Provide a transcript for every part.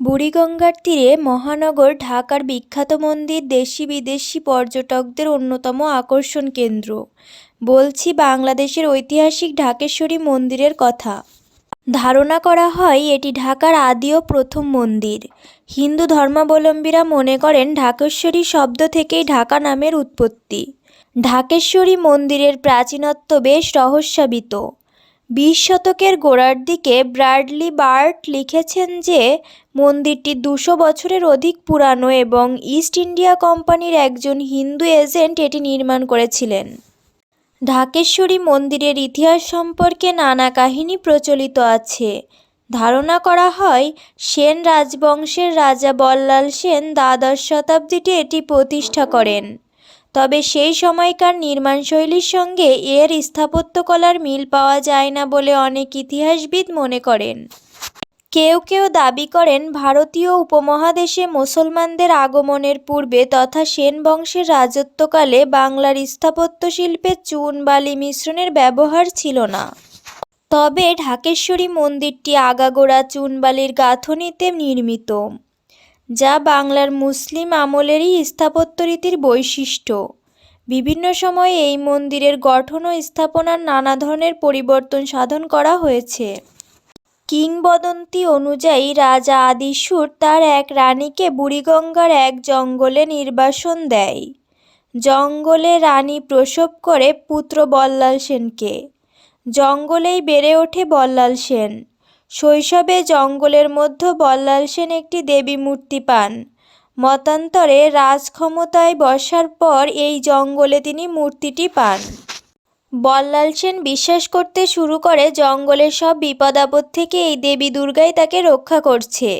বুড়িগঙ্গার তীরে মহানগর, ঢাকার বিখ্যাত মন্দির দেশি বিদেশি পর্যটকদের অন্যতম আকর্ষণ কেন্দ্র। বলছি বাংলাদেশের ঐতিহাসিক ঢাকেশ্বরী মন্দিরের কথা। ধারণা করা হয় এটি ঢাকার আদি ও প্রথম মন্দির। হিন্দু ধর্মাবলম্বীরা মনে করেন ঢাকেশ্বরী শব্দ থেকেই ঢাকা নামের উৎপত্তি। ঢাকেশ্বরী মন্দিরের প্রাচীনত্ব বেশ রহস্যাবিত। বিশ শতকের গোড়ার দিকে ব্র্যাডলি বার্ট লিখেছেন যে, মন্দিরটি দুশো বছরের অধিক পুরানো এবং ইস্ট ইন্ডিয়া কোম্পানির একজন হিন্দু এজেন্ট এটি নির্মাণ করেছিলেন। ঢাকেশ্বরী মন্দিরের ইতিহাস সম্পর্কে নানা কাহিনী প্রচলিত আছে। ধারণা করা হয়, সেন রাজবংশের রাজা বল্লাল সেন দ্বাদশ শতাব্দীতে এটি প্রতিষ্ঠা করেন। তবে সেই সময়কার নির্মাণশৈলীর সঙ্গে এর স্থাপত্যকলার মিল পাওয়া যায় না বলে অনেক ইতিহাসবিদ মনে করেন। কেউ কেউ দাবি করেন, ভারতীয় উপমহাদেশে মুসলমানদের আগমনের পূর্বে তথা সেন বংশের রাজত্বকালে বাংলার স্থাপত্য শিল্পে চুন, বালি মিশ্রণের ব্যবহার ছিল না। তবে ঢাকেশ্বরী মন্দিরটি আগাগোড়া চুনবালির গাঁথনিতে নির্মিত। যা বাংলার মুসলিম আমলেরই স্থাপত্য রীতির বৈশিষ্ট্য। বিভিন্ন সময়ে এই মন্দিরের গঠন ও স্থাপনার নানা ধরনের পরিবর্তন সাধন করা হয়েছে। কিংবদন্তি অনুযায়ী রাজা আদিসুর তার এক রানীকে বুড়িগঙ্গার এক জঙ্গলে নির্বাসন দেয়। জঙ্গলে রানী প্রসব করে পুত্র বল্লাল সেনকে। জঙ্গলেই বেড়ে ওঠে বল্লাল সেন। শৈশবে জঙ্গলের মধ্যে বল্লাল সেন একটি দেবী মূর্তি পান। মতান্তরে রাজক্ষমতায় বসার পর এই জঙ্গলে তিনি মূর্তিটি পান। বল্লাল সেন বিশ্বাস করতে শুরু করে, জঙ্গলের সব বিপদ আপদ থেকে এই দেবী দুর্গাই তাকে রক্ষা করছে।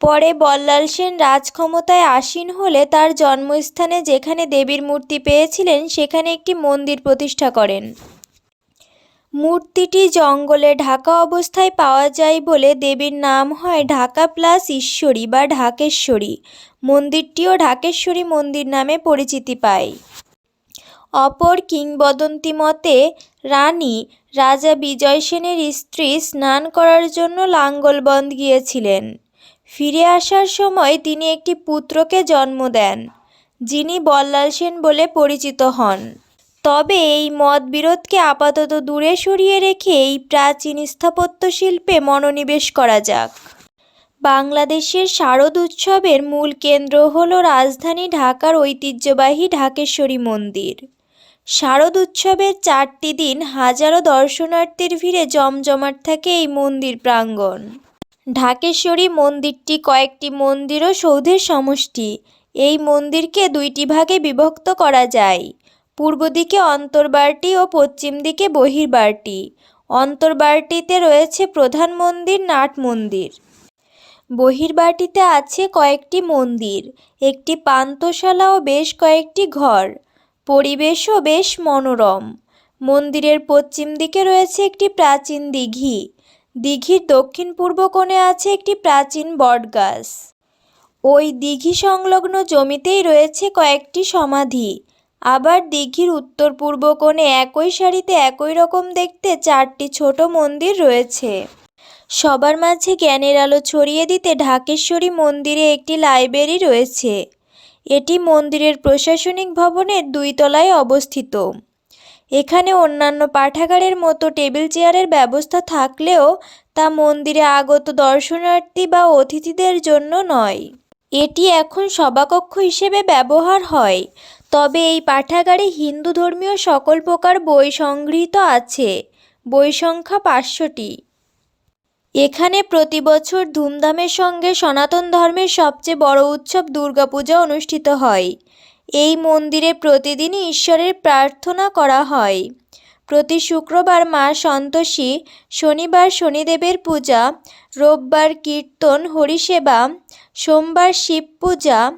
পরে বল্লাল সেন রাজক্ষমতায় আসীন হলে তার জন্মস্থানে যেখানে দেবীর মূর্তি পেয়েছিলেন, সেখানে একটি মন্দির প্রতিষ্ঠা করেন। মূর্তিটি জঙ্গলে ঢাকা অবস্থায় পাওয়া যায় বলে দেবীর নাম হয় ঢাকা প্লাস ঈশ্বরী বা ঢাকেশ্বরী। মন্দিরটিও ঢাকেশ্বরী মন্দির নামে পরিচিতি পায়। অপর কিংবদন্তি মতে, রানী রাজা বিজয় সেনের স্ত্রী স্নান করার জন্য লাঙ্গলবন্দ গিয়েছিলেন। ফিরে আসার সময় তিনি একটি পুত্রকে জন্ম দেন, যিনি বল্লাল সেন বলে পরিচিত হন। তবে এই মতবিরোধকে আপাতত দূরে সরিয়ে রেখে এই প্রাচীন স্থাপত্য শিল্পে মনোনিবেশ করা যাক। বাংলাদেশের শারদ উৎসবের মূল কেন্দ্র হল রাজধানী ঢাকার ঐতিহ্যবাহী ঢাকেশ্বরী মন্দির। শারদ উৎসবের চারটি দিন হাজারো দর্শনার্থীর ভিড়ে জমজমাট থাকে এই মন্দির প্রাঙ্গণ। ঢাকেশ্বরী মন্দিরটি কয়েকটি মন্দির ও সৌধের সমষ্টি। এই মন্দিরকে দুইটি ভাগে বিভক্ত করা যায়। পূর্ব দিকে অন্তর্বারটি ও পশ্চিম দিকে বহির্বারটি অন্তর্বারটিতে রয়েছে প্রধান মন্দির, নাট মন্দির। বহির্বাটিতে আছে কয়েকটি মন্দির, একটি পান্তশালা ও বেশ কয়েকটি ঘর। পরিবেশও বেশ মনোরম। মন্দিরের পশ্চিম দিকে রয়েছে একটি প্রাচীন দিঘি। দিঘির দক্ষিণ পূর্ব কোণে আছে একটি প্রাচীন বটগাছ। ওই দিঘি সংলগ্ন জমিতেই রয়েছে কয়েকটি সমাধি। আবার দিঘির উত্তর পূর্ব কোণে একই সারিতে একই রকম দেখতে চারটি ছোট মন্দির রয়েছে। সবার মাঝে জ্ঞানের আলো ছড়িয়ে দিতে ঢাকেশ্বরী মন্দিরে একটি লাইব্রেরি রয়েছে। এটি মন্দিরের প্রশাসনিক ভবনের দুই তলায় অবস্থিত। এখানে অন্যান্য পাঠাগারের মতো টেবিল চেয়ারের ব্যবস্থা থাকলেও তা মন্দিরে আগত দর্শনার্থী বা অতিথিদের জন্য নয়। এটি এখন সভাকক্ষ হিসেবে ব্যবহার হয়। তবে এই পাঠাগারে হিন্দু ধর্মীয় সকল প্রকার বই সংগৃহীত আছে। বই সংখ্যা পাঁচশোটি। এখানে প্রতি বছর ধুমধামের সঙ্গে সনাতন ধর্মের সবচেয়ে বড় উৎসব দুর্গাপূজা অনুষ্ঠিত হয়। এই মন্দিরে প্রতিদিনই ঈশ্বরের প্রার্থনা করা হয়। প্রতি শুক্রবার মা সন্তোষী শনিবার শনিদেবের পূজা, রোববার কীর্তন, হরিসেবা, সোমবার শিব পূজা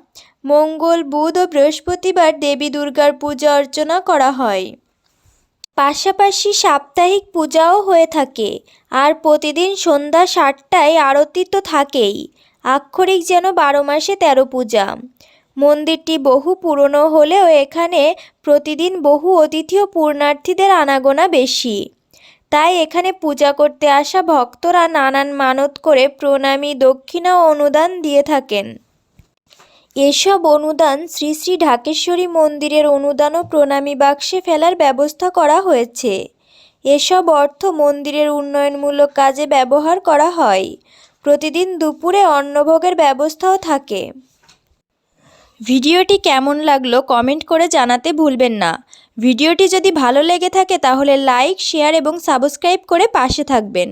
মঙ্গল, বুধ ও বৃহস্পতিবার দেবী দুর্গার পূজা অর্চনা করা হয়। পাশাপাশি সাপ্তাহিক পূজাও হয়ে থাকে আর প্রতিদিন সন্ধ্যা সাতটায় আরতি তো থাকেই। আক্ষরিক যেন বারো মাসে তেরো পূজা। মন্দিরটি বহু পুরনো হলেও এখানে প্রতিদিন বহু অতিথি ও পূর্ণার্থীদের আনাগোনা বেশি। তাই এখানে পূজা করতে আসা ভক্তরা নানান মানত করে প্রণামী, দক্ষিণা ও অনুদান দিয়ে থাকেন। এসব অনুদান শ্রী শ্রী ঢাকেশ্বরী মন্দিরের অনুদান ও প্রণামী বাক্সে ফেলার ব্যবস্থা করা হয়েছে। এসব অর্থ মন্দিরের উন্নয়নমূলক কাজে ব্যবহার করা হয়। প্রতিদিন দুপুরে অন্নভোগের ব্যবস্থাও থাকে। ভিডিওটি কেমন লাগল কমেন্ট করে জানাতে ভুলবেন না। ভিডিওটি যদি ভালো লেগে থাকে তাহলে লাইক, শেয়ার এবং সাবস্ক্রাইব করে পাশে থাকবেন।